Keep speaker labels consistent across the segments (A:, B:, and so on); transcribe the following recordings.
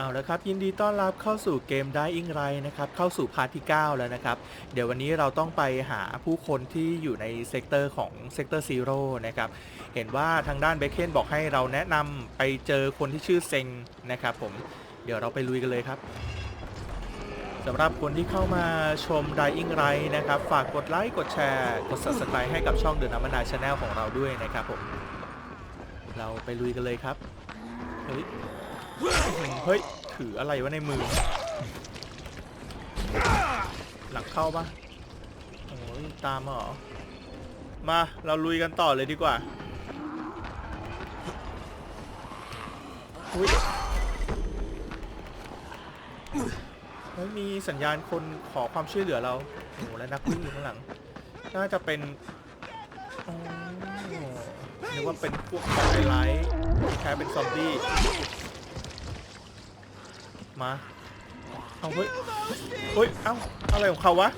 A: เอาละครับยินดีต้อนรับเข้าสู่เกม Dying Light นะครับเข้าสู่พาร์ทที่ 9 แล้วนะครับ เดี๋ยววันนี้เราต้องไปหาผู้คนที่อยู่ในเซกเตอร์ของเซกเตอร์ซีโร่นะครับเห็นว่าทางด้านเบคเคนบอกให้เราแนะนำไปเจอคนที่ชื่อเซงนะครับผมเดี๋ยวเราไปลุยกันเลยครับสำหรับคนที่เข้ามาชม Dying Light นะครับ ฝากกดไลค์กดแชร์ กด Subscribe ให้กับช่องเดอนน้ำมันนาชาแนลของเราด้วยนะครับผมเราไปลุยกันเลยครับเฮ้ย เฮ้ย ถืออะไรวะในมือ หลังเข้าปะโอ้ยตามมาเหรอ มา เราลุยกันต่อเลยดีกว่าอุ้ยเฮ้ยมีสัญญาณคนขอความช่วยเหลือเรา โอ้โหแล้วนักวิ่งอยู่ข้างหลัง น่าจะเป็นอ๋อนึกว่าเป็นพวกไฮไลท์ที่เป็นซอมบี้ มาเอาเฮ้ยเฮ้ยเอ้าอะไรของเขาวะ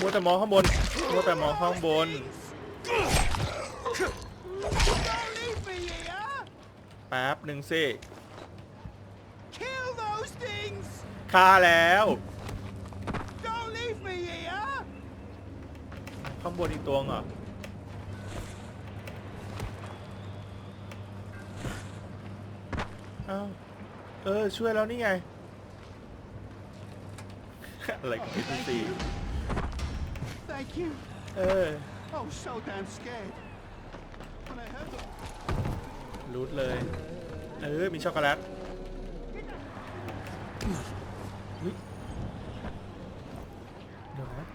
A: มัวแต่มองข้างบนมัวแต่มองข้างบนแป๊บหนึ่งสิฆ่าแล้วข้างบนอีกตัวเหรอ อ้าเออช่วยแล้วนี่ไง อะไรกับพี่ซี
B: Thank you.
A: เออ
B: I was so damn scared. When I heard the
A: รูทเลย เออ มีช็อกโกแลตเฮ้ยเดี๋ยวนะ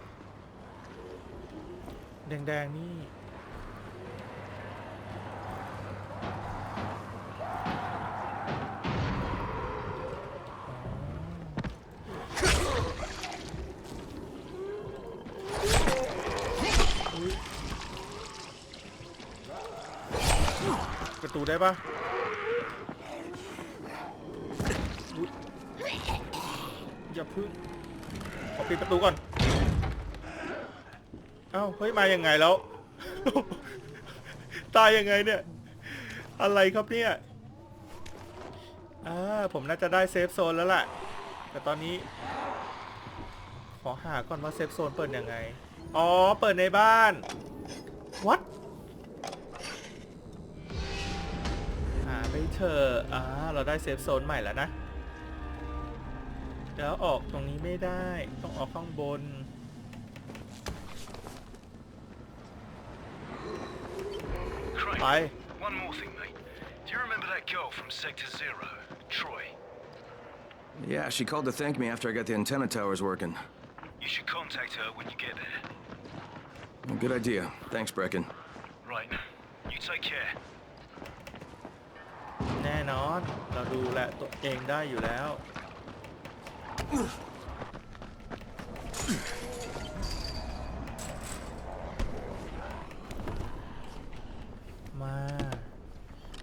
A: แดงๆนี่ ได้ปะอยอย่าพึ่งขอปิดประตูก่อน เอ้า เฮ้ย มายังไงแล้ว ตายยังไงเนี่ย อะไรครับเนี่ย อ่า ผมน่าจะได้เซฟโซนแล้วล่ะแต่ตอนนี้ ขอหาก่อนว่าเซฟโซนเปิดยังไง อ๋อ เปิดในบ้าน what เถอะอ่าเราได้เซฟโซนใหม่แล้วนะแล้วออกตรงนี้ไม่ได้ ต้องออกข้างบน
C: Craig,
A: Aye.
C: one more thing, mate. Do you remember that girl from Sector Zero, Troy?
D: Yeah, she called to thank me after I got the antenna towers working.
C: You should contact her when you get there.
D: Well, good idea. Thanks, Brecken.
C: Right. You take care.
A: แน่นอน เราดูแลตัวเองได้อยู่แล้ว มา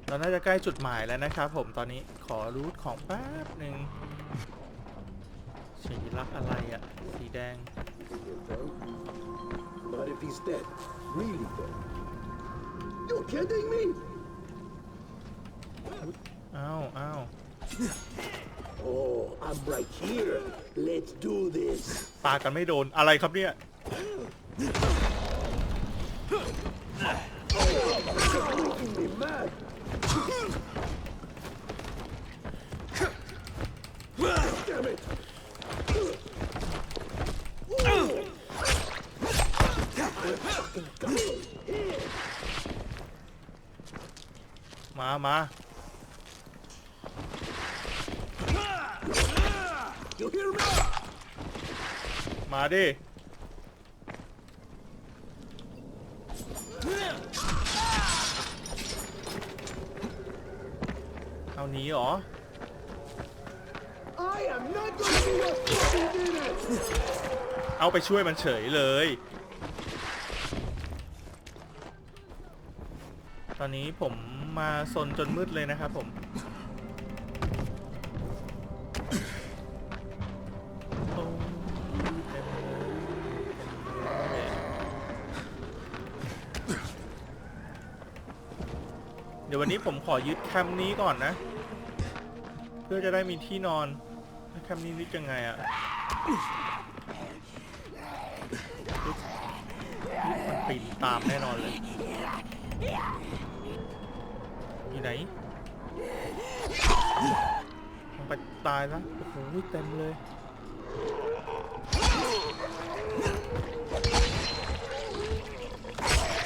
A: เราน่าจะใกล้จุดหมายแล้วนะครับผมตอนนี้ขอรูทของแป๊บหนึ่งสีลักษณ์อะไรอะสีแดง
E: But if he's dead, really dead. You kidding me?
A: อ้าวอ้าว
E: Oh, I'm right here. Let's do this.
A: ปากันไม่โดนอะไรครับเนี่ย
E: Making me mad. Damn it.
A: มามา
E: You hear me?
A: มาดิ เอาหนีเหรอ
E: I am not gonna be your fucking dinner.
A: เอาไปช่วยมันเฉยเลย ตอนนี้ผมมาซนจนมืดเลยนะครับผม นนี้ผมขอยึดแคมป์นี้ก่อนนะ เพื่อจะได้มีที่นอนแคมป์นี้ยึดยังไงอะมันปีนตามแน่นอนเลยอยู่ไหนมันไปตายแล้วโอ้โหเต็มเลย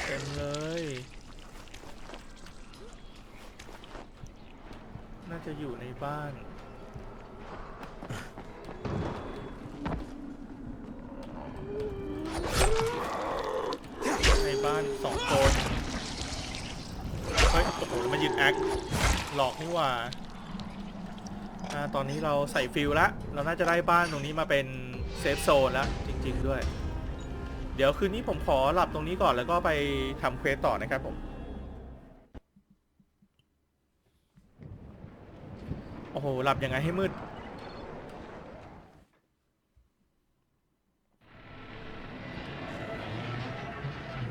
A: เต็มเลย น่าจะอยู่ใน บ้านในบ้านสองคนเฮ้ยโอ้โหมายืนแอคหลอกนี่หว่าอ่า ตอนนี้เราใส่ฟิลแล้วเราน่าจะได้บ้านตรงนี้มาเป็นเซฟโซนแล้วจริง ๆ ด้วย เดี๋ยวคืนนี้ผมขอหลับตรงนี้ก่อนแล้วก็ไปทำเควสต่อนะครับผม โอ้โหหลับยังไงให้มืด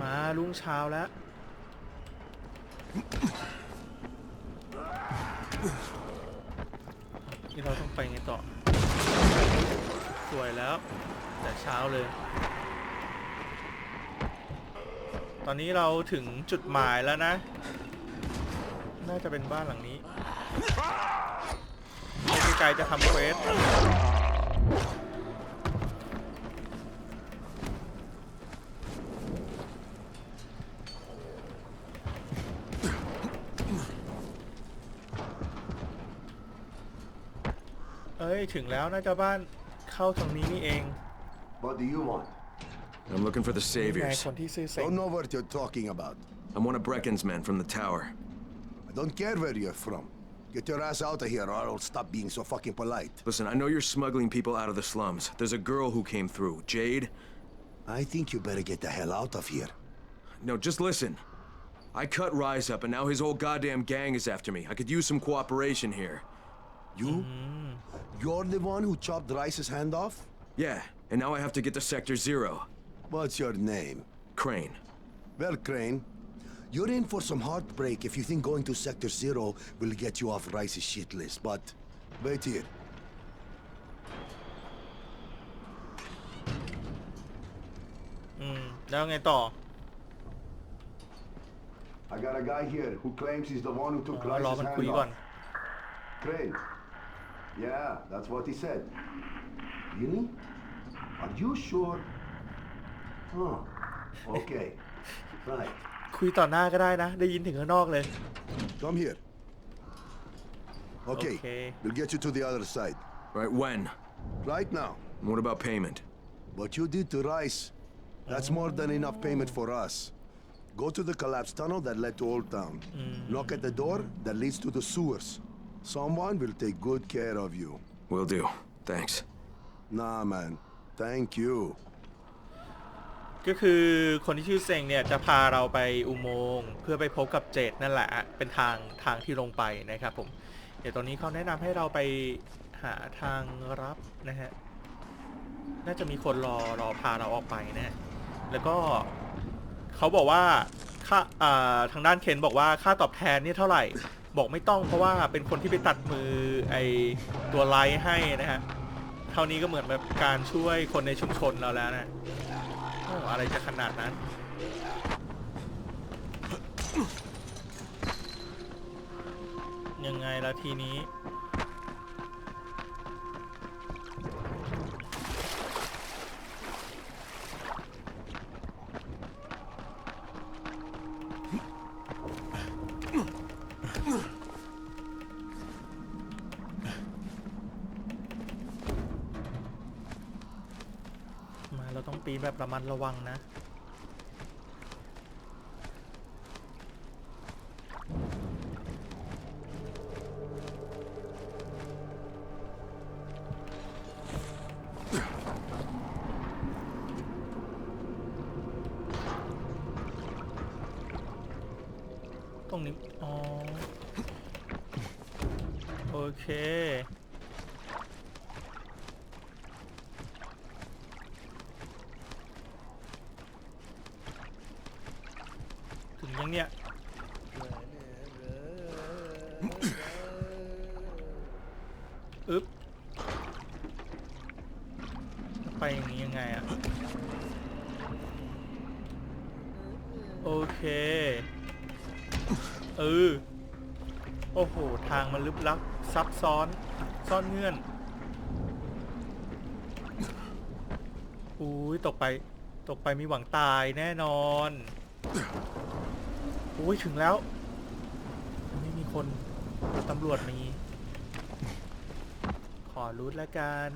A: มารุ่งเช้าแล้วนี่เราต้องไปไงต่อ สวยแล้ว แต่เช้าเลย ตอนนี้เราถึงจุดหมายแล้วนะ น่าจะเป็นบ้านหลังนี้ ไม่ไกลๆจะทำเควสเอ้ย ถึงแล้วน่าจะบ้านเข้าทางนี้นี่เอง
B: What do you want?
D: I'm looking for the
A: นี่ไง
D: saviors.
A: คนที่ซื้อเซ็ง
B: Don't know what you're talking about.
D: I'm one of Brecken's men from the tower.
B: I don't care where you're from. Get your ass out of here or I'll stop being so fucking polite.
D: Listen, I know you're smuggling people out of the slums. There's a girl who came through, Jade.
B: I think you better get the hell out of here.
D: No, just listen. I cut Rise up, and now his whole goddamn gang is after me. I could use some cooperation here.
B: You? Mm. You're the one who chopped Rice's hand off?
D: Yeah, and now I have to get to Sector Zero.
B: What's your name?
D: Crane.
B: Well, Crane, you're in for some heartbreak if you think going to Sector Zero will get you off Rice's shit list, but wait here. I got a guy here who claims he's the one who took Rice's hand off. Crane. Yeah, that's what he said. Really? Are you sure? Huh. Okay. right.
A: คุยต่อหน้าก็ได้นะ ได้ยินถึงข้างนอกเลย
B: Come here. Okay.
A: Okay.
B: We'll get you to the other side.
D: Right, when?
B: Right now.
D: And What about payment?
B: What you did to Rice, that's more than enough payment for us. Go to the collapsed tunnel that led to Old Town. Knock at the door that leads to the sewers. Someone will take good care of you.
D: Will do. Thanks.
B: Nah, man. Thank you.
A: ก็คือคนที่ชื่อเซงเนี่ยจะพาเราไปอุโมงค์เพื่อไปพบกับเจดนั่นแหละ เป็นทางทางที่ลงไปนะครับผม เดี๋ยวตอนนี้เขาแนะนำให้เราไปหาทางรับนะฮะ น่าจะมีคนรอรอพาเราออกไปนะ แล้วก็เขาบอกว่าค่าอ่าทางด้านเคนบอกว่าค่าตอบแทนนี่เท่าไหร่ บอกไม่ต้องเพราะว่าเป็นคนที่ไปตัดมือไอตัวไลท์ให้นะฮะ เท่านี้ก็เหมือนแบบการช่วยคนในชุมชนเราแล้วนะ อะไรจะขนาดนั้น ยังไงละทีนี้ เราต้องปีนแบบระมัดระวังนะ โอ้โห ทางมันลึกลับซับซ้อน ซ่อนเงื่อนอุ้ยตกไป ตกไปมีหวังตายแน่นอนอุ้ยถึงแล้ว ไม่มีคนตำรวจมี ขอรูทแล้วกัน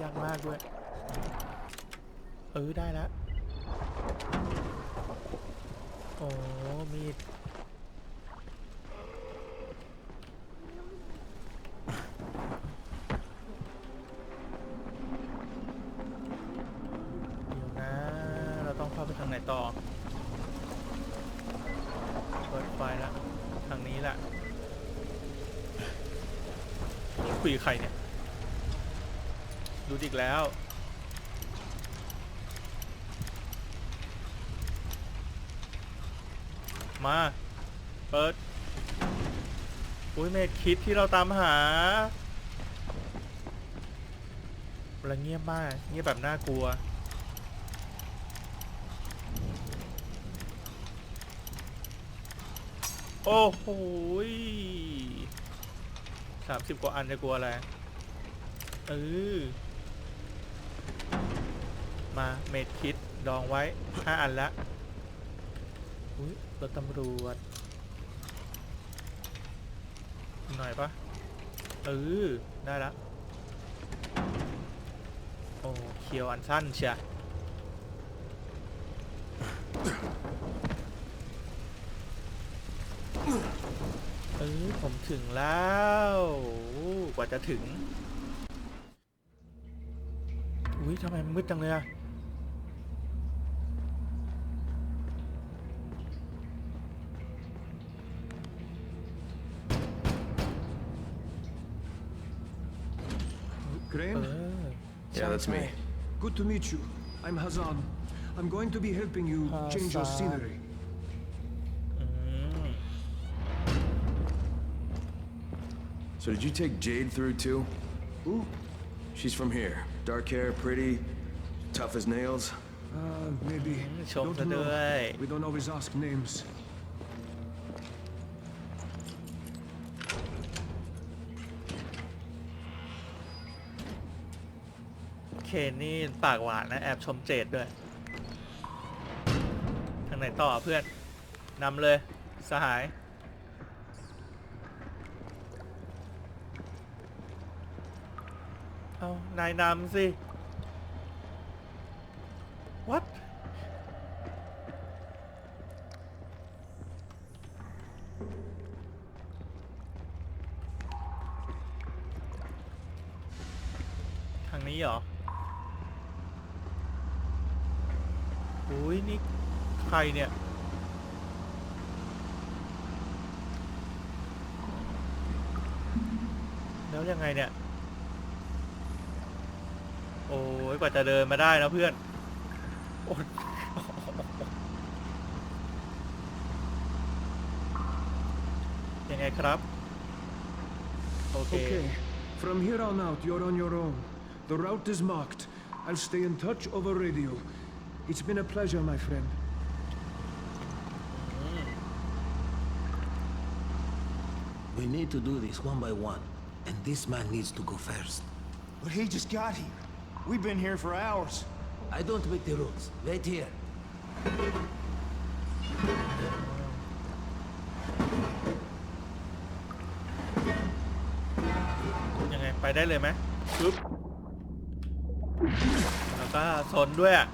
A: ยากมากด้วย เออ ได้แล้ว โอ้มีด เดี๋ยวนะ เราต้องเข้าไปทางไหนต่อ เปิดไฟแล้ว ทางนี้แหละ คุยกับใครเนี่ย ดูอีกแล้ว มา เปิด อุ้ยเมดคิดที่เราตามหาแล้วเงียบมาก เงียบแบบน่ากลัว โอ้โหสามสิบกว่าอันจะกลัวอะไร เออ มาเมดคิดดองไว้ห้าอันละ อุ้ยรถตำรวจ หน่อยปะเออได้ละ โอ้เคียวอันสั้นเชียเออผมถึงแล้ว กว่าจะถึง อุ้ยทำไมมืดจังเลยอะ
D: that's me.
F: Good to meet you. I'm Hazan. I'm going to be helping you change your scenery.
A: อืม
D: So did you take Jade through too?
F: Who?
D: She's from here. Dark hair, pretty, tough as nails.
F: Uh, maybe.
A: Chồng
F: Don't know. We don't always ask names.
A: เคนนี่ปากหวานนะแอบชมเจดด้วย ทางไหนต่อเพื่อนนำเลย สหาย เอานายนำสิ จะเดินมาได้นะเพื่อนโอ๊ยยังไงครับ โอเค
F: Okay. From here on out, you're on your own. The route is marked. I'll stay in touch over radio. It's been a pleasure, my friend.
E: We need to do this one by one, and this man needs to go first.
G: But he just got here. We've been here for hours.
E: I don't make the rules. Wait here.
A: ยังไงไปได้เลยไหมปึ๊บแล้วก็สนด้วยอะ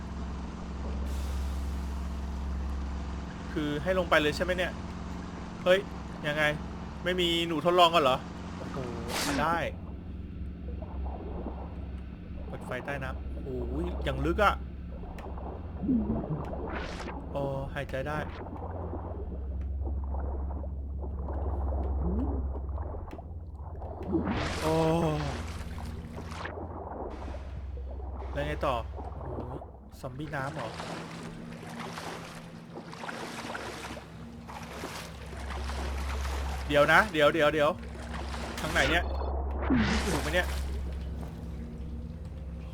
A: คือให้ลงไปเลยใช่ไหมเนี่ย เฮ้ย ยังไง ไม่มีหนูทดลองกันเหรอ โอ้โหมาได้เปิด ไฟใต้น้ำโอ้โหอย่างลึกอะโอ้หายใจได้ โอ้แล้วไงต่อโอ้ซอมบี้น้ำเหรอเดี๋ยวนะ เดี๋ยวเดี๋ยวเดี๋ยวทางไหนเนี่ยถูกไหมเนี่ย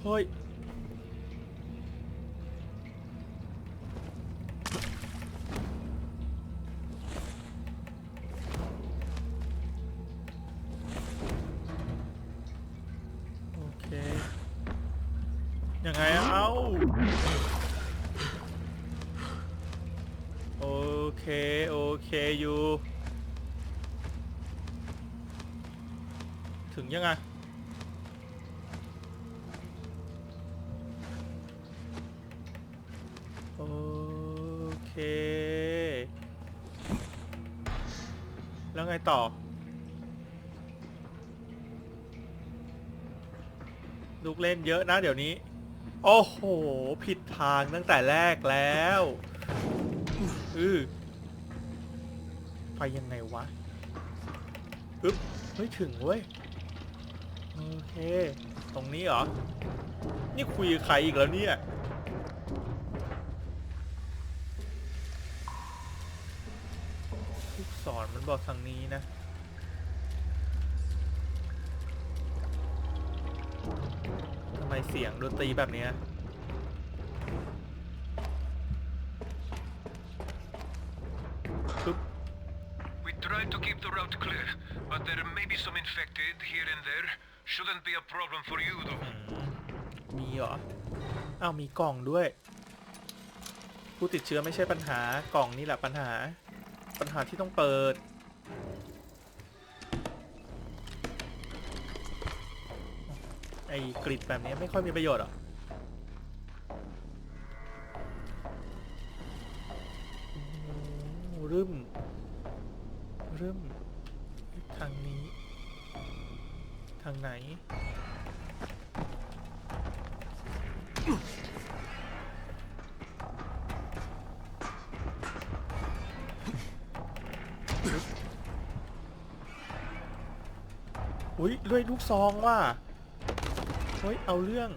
A: เฮ้ ลูกเล่นเยอะนะเดี๋ยวนี้ โอ้โห ผิดทางตั้งแต่แรกแล้วอือไปยังไงวะอึ๊บเฮ้ยถึงเว้ย โอเค ตรงนี้เหรอ นี่คุยกับใครอีกแล้วเนี่ย ลูกศรมันบอกทางนี้นะ สียงดนตรีแบบเนี้ยปึ๊บ
C: We tried to keep the route clear, but there may be some infected here and there. Shouldn't be a problem for you, though.
A: มีเหรอ อ้าวมีกล่องด้วย ผู้ติดเชื้อไม่ใช่ปัญหากล่องนี่แหละปัญหา ปัญหาที่ต้องเปิด ไอ้กริดแบบนี้ไม่ค่อยมีประโยชน์หรอโอ้รึมรึมทางนี้ ทางไหน อุ้ยด้วยลูกซองว่ะ เฮ้ย เอาเรื่อง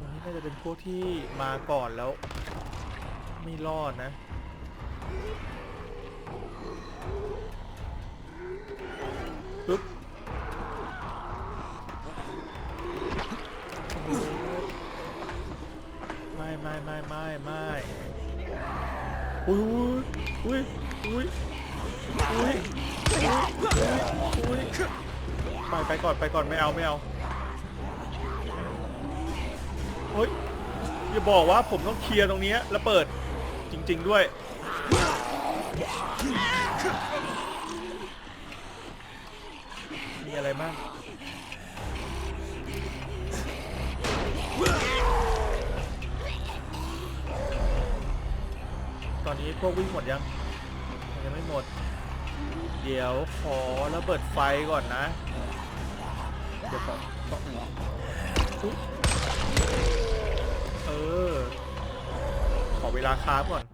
A: น,น่าจะเป็นพวกที่มาก่อนแล้ว ไม่รอดนะ ปึ๊บไม่ไม่ไม่ไม่ไม่อุ้ยอุ้ยอุ้ยอุ้ยอุ้ยอุ้ยไปไปก่อนไปก่อนไม่เอาไม่เอา อย่าบอกว่าผมต้องเคลียร์ตรงนี้แล้วเปิดจริง ๆ ด้วย มีอะไรบ้างตอนนี้พวกวิ่งหมดยัง ยังไม่หมด เดี๋ยวขอระเบิดไฟก่อนนะ เดี๋ยวขอขออุ๊ยเออขอเวลาคราฟก่อน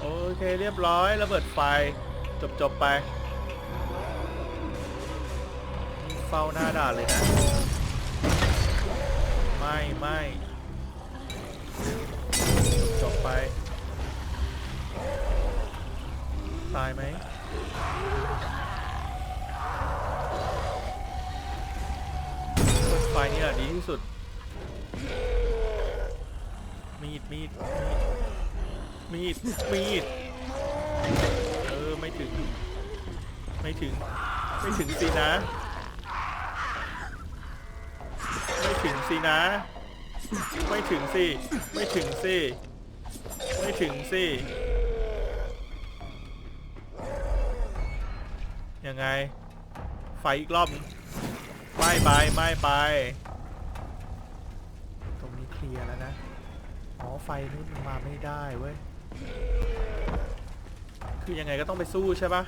A: โอเคเรียบร้อยระเบิดไฟ จบจบไป เฝ้าหน้าด่านเลยนะ ไม่ไม่จบไป ตายไหม ดมีดมีด มีด เออ ไม่ถึง ไม่ถึง ไม่ถึงสินะ ไม่ถึงสินะ ไม่ถึงสิ ไม่ถึงสิ ไม่ถึงสิ ยังไง ไฟอีกรอบไม่ไป ไม่ไป ตรงนี้เคลียร์แล้วนะ อ๋อไฟนู้นมาไม่ได้เว้ย คือยังไงก็ต้องไปสู้ใช่ปะ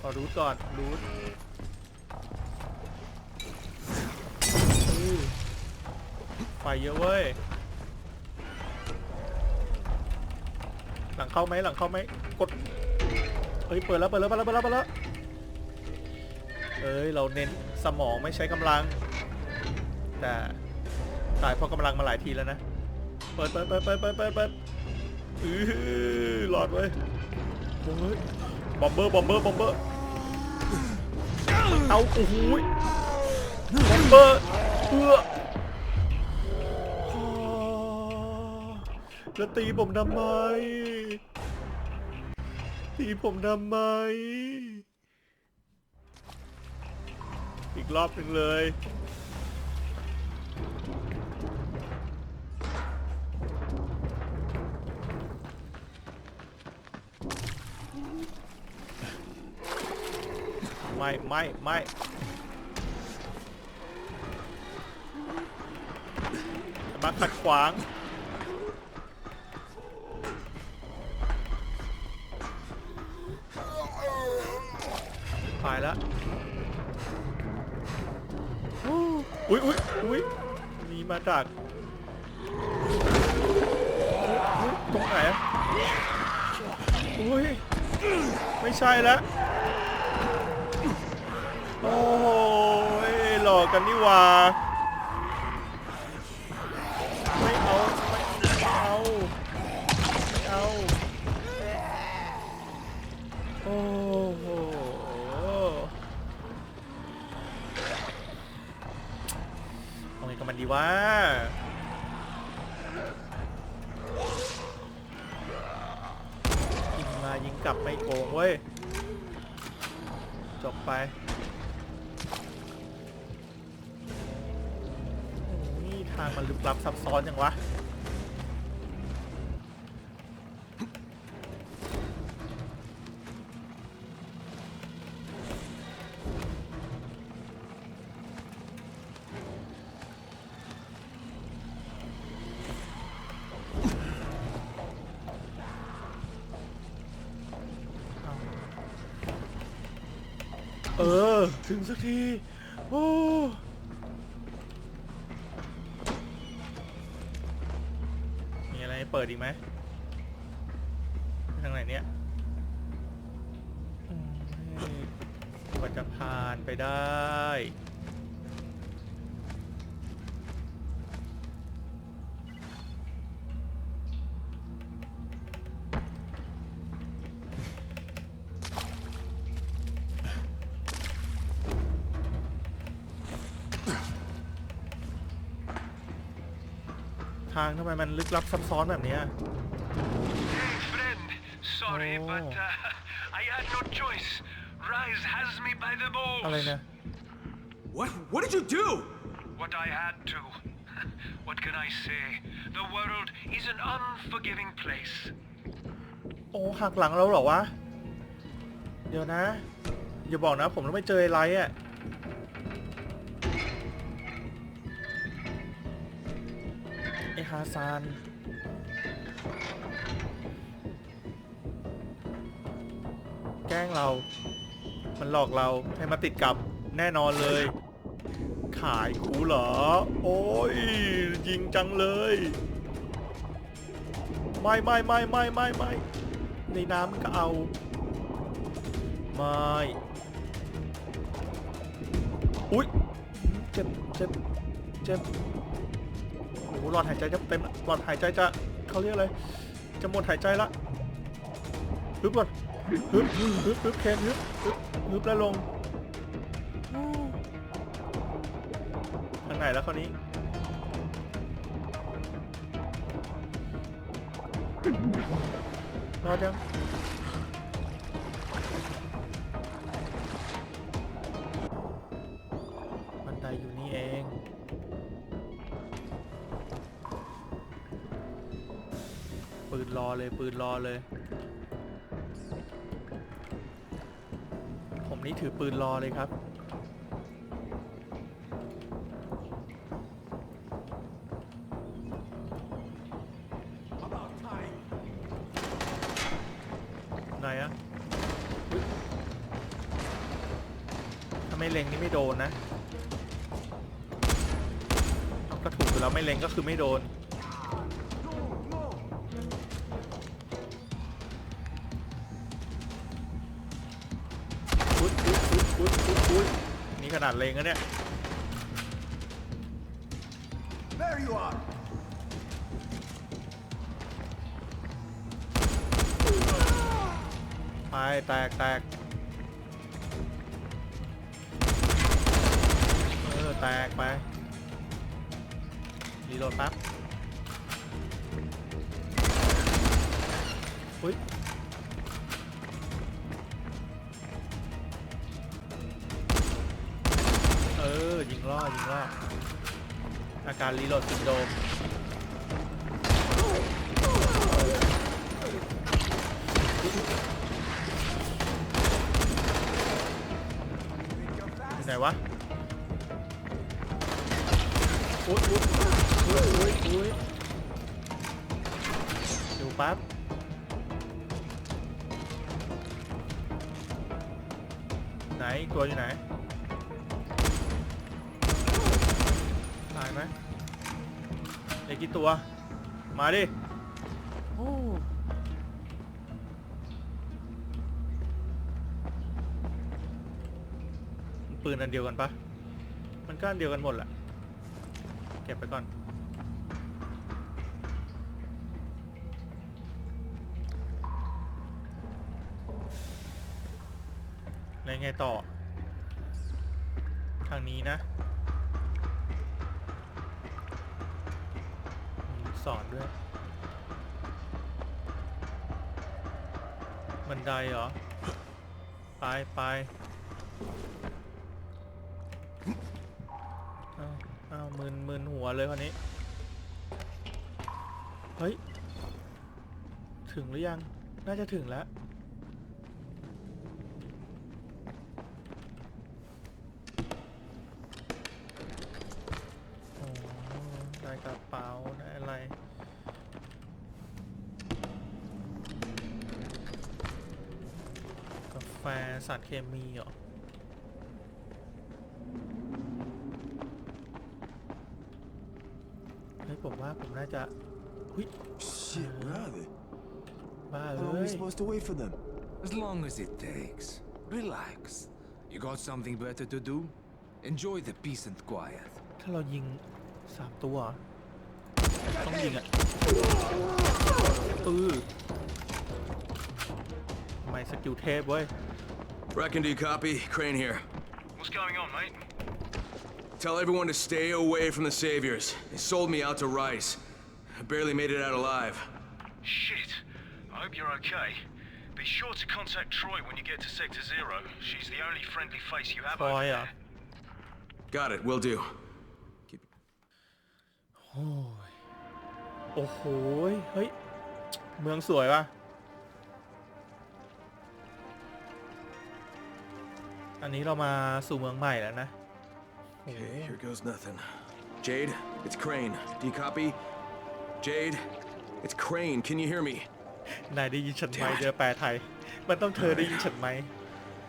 A: ขอรูทก่อนรูทไฟเยอะเว้ย หลังเข้าไหมหลังเข้าไหมกด เฮ้ยเปิดแล้วเปิดแล้วเปิดแล้วเปิดแล้วเปิดแล้วเอ้ยเราเน้นสมองไม่ใช้กำลัง แต่ตายเพราะกำลังมาหลายทีแล้วนะ เปิดเปิดเปิดเปิดเปิดเปิดเปิดอื้อหลอดไว้ยโอ้ยบอมเบอร์บอมเบอร์บอมเบอร์เอาโอ้โหบอมเบอร์เอื้ออ๋อแล้วตีผมทำไม ตีผมทำไม อีกรอบหนึ่งเลย ไม่ไม่ไม่มาขัดขวาง ตายแล้วอุ้ยอุ้ยอุ้ยมีมาจากตรงไหนอุ้ย ไม่ใช่แล้ว โอ้ยหลอกกันนี่หว่าไม่เอาไม่เอาไม่เอาโอ้โหเอาไงกับมันดีวะยิงมายิงกลับไม่โกงเว้ยจบไปางมันลึกลับซับซ้อนจังวะ ไปได้ ทางทำไมมันลึกลับซับซ้อนแบบเนี้ย
C: Hey, friend. Sorry,
A: Oh.
C: but uh, I had no choice. Rise has me by the balls.
A: อะไรเนี่ย
D: What? What did you do?
C: What I had to. What can I say? The world is an unforgiving place.
A: โอ้หักหลังเราเหรอวะ เดี๋ยวนะ อย่าบอกนะ ผมต้องไปเจอไอ้ไลท์อะไอฮาซาน แกล้งเรา มันหลอกเราให้มาติดกับแน่นอนเลย ขายคูเหรอ โอ้ยยิงจังเลย ไม่ไม่ไม่ไม่ไม่ไม่ในน้ำก็เอา ไม่อุ๊ยเจ็บเจ็บเจ็บโอ้โหหลอดหายใจจะเต็มหลอดหายใจจะเขาเรียกอะไรจะหมดหายใจละฮึบก่อนฮึบฮึบฮึบฮึบเคนฮึบฮึบ ฮึบแล้วลงทางไหนแล้วคราวนี้ รอดยังบันไดอยู่นี่เองปืนรอเลยปืนรอเลย นี่ถือปืนรอเลยครับ ไหนอะถ้าไม่เล็งนี่ไม่โดนนะเอาก็ถูกอยู่แล้วไม่เล็งก็คือไม่โดน เลงนะเนี่ย
B: There you are.
A: ตายแตกแตกเออแตกไปรีโหลดแป๊บอุ้ย ออยิงล่อยิงล่ออาการรีโหลดซินโดมอยู่ไหนวะอุ้ยอุ้ยอุ้ยอุ้ยอุ้ยดูปั๊บ มาดิ โอ้ปืนอันเดียวกันปะมันก็อันเดียวกันหมดแหละ เก็บไปก่อน แล้วไงต่อ ทางนี้นะมีลูก ศรด้วย บันไดเหรอ ไปไปอ้าวอ้าวมึนมึนหัวเลยคนนี้ เฮ้ย ถึงหรือยัง น่าจะถึงแล้ว แฟสารเคมีเหรอเฮ้ยผมว่าผมน่าจะหุ้ย
G: Shit, where are they?
A: บ้า
G: How
A: เอ้
G: long are we supposed to wait for them?
H: As long as it takes. Relax. You got something better to do? Enjoy the peace and quiet.
A: ถ้าเรายิงสามตัวเหรอต้องยิงอะอือทำไมสกิลเทพเว้ย
D: Brecken, do you copy? Crane here.
C: What's going on, mate?
D: Tell everyone to stay away from the Saviors. They sold me out to Rice. I barely made it out alive.
C: Shit. I hope you're okay. Be sure to contact Troy when you get to Sector Zero. She's the only friendly face you have
A: พลอย
C: over
A: เหรอ่ะ
C: there.
D: Got it, will do. Keep
A: โอ้ย โอ้โหยเฮ้ย เมืองสวยว่ะ อันนี้เรามาสู่เมืองใหม่แล้วนะ โอ้โห
D: Okay, here goes nothing. Jade, it's Crane. Do you copy? Jade, it's Crane. Can you hear me?
A: นายได้ยินฉันไหมเดี๋ยวแปลไทย มันต้องเธอได้ยินฉันไหม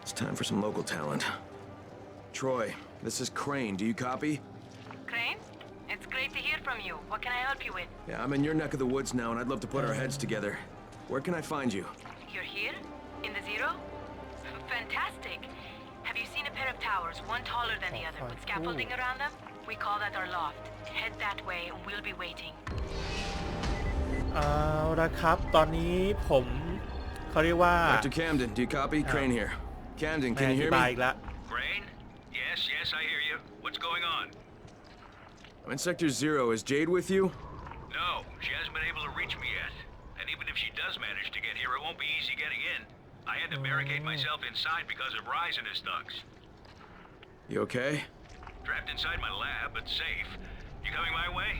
D: It's time for some local talent. Troy, this is Crane. Do you copy?
I: Crane? It's great to hear from you. What can I help you with?
D: Yeah, I'm in your neck of the woods now, and I'd love to put our heads together. Where can I find you?
I: taller than the other, with scaffolding around them? We call that our loft. Head that way and we'll be waiting.
A: เอาละครับ ตอนนี้ผมเขาเรียกว่า
D: Dr. Camden, do you copy? Crane here. Camden,
A: ไม่
D: can
A: อ
D: you
A: ธิ
D: hear
A: บาย
D: me?
A: อีกแล้ว
C: Crane? Yes, yes, I hear you. What's going on?
D: I'm in Sector Zero. Is Jade with you?
C: No, she hasn't been able to reach me yet. And even if she does manage to get here, it won't be easy getting in. I had to barricade myself inside because of Rise and his thugs.
D: You okay?
C: Trapped inside my lab, but safe. You coming my way?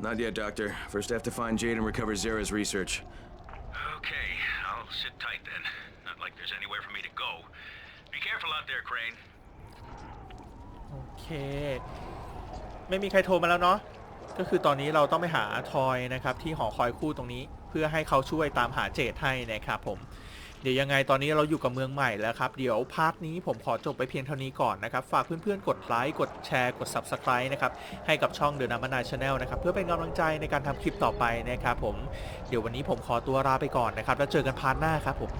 D: Not yet, Doctor. First, I have to find Jade and recover Zara's research.
C: Okay, I'll sit tight then. Not like there's anywhere for me to go. Be careful out there, Crane.
A: โอเค ไม่มีใครโทรมาแล้วเนาะ ก็คือตอนนี้เราต้องไปหาทอยนะครับที่หอคอยคู่ตรงนี้ เพื่อให้เขาช่วยตามหาเจดให้นะครับผมเดี๋ยวยังไงตอนนี้เราอยู่กับเมืองใหม่แล้วครับ เดี๋ยวพาร์ทนี้ผมขอจบไปเพียงเท่านี้ก่อนนะครับ ฝากเพื่อนๆ กดไลค์ กดแชร์ กด Subscribe นะครับ ให้กับช่อง The n u m b e r 9 Channel นะครับ เพื่อเป็นกำลังใจในการทำคลิปต่อไปนะครับผม เดี๋ยววันนี้ผมขอตัวลาไปก่อนนะครับ แล้วเจอกันพาร์ทหน้าครับผม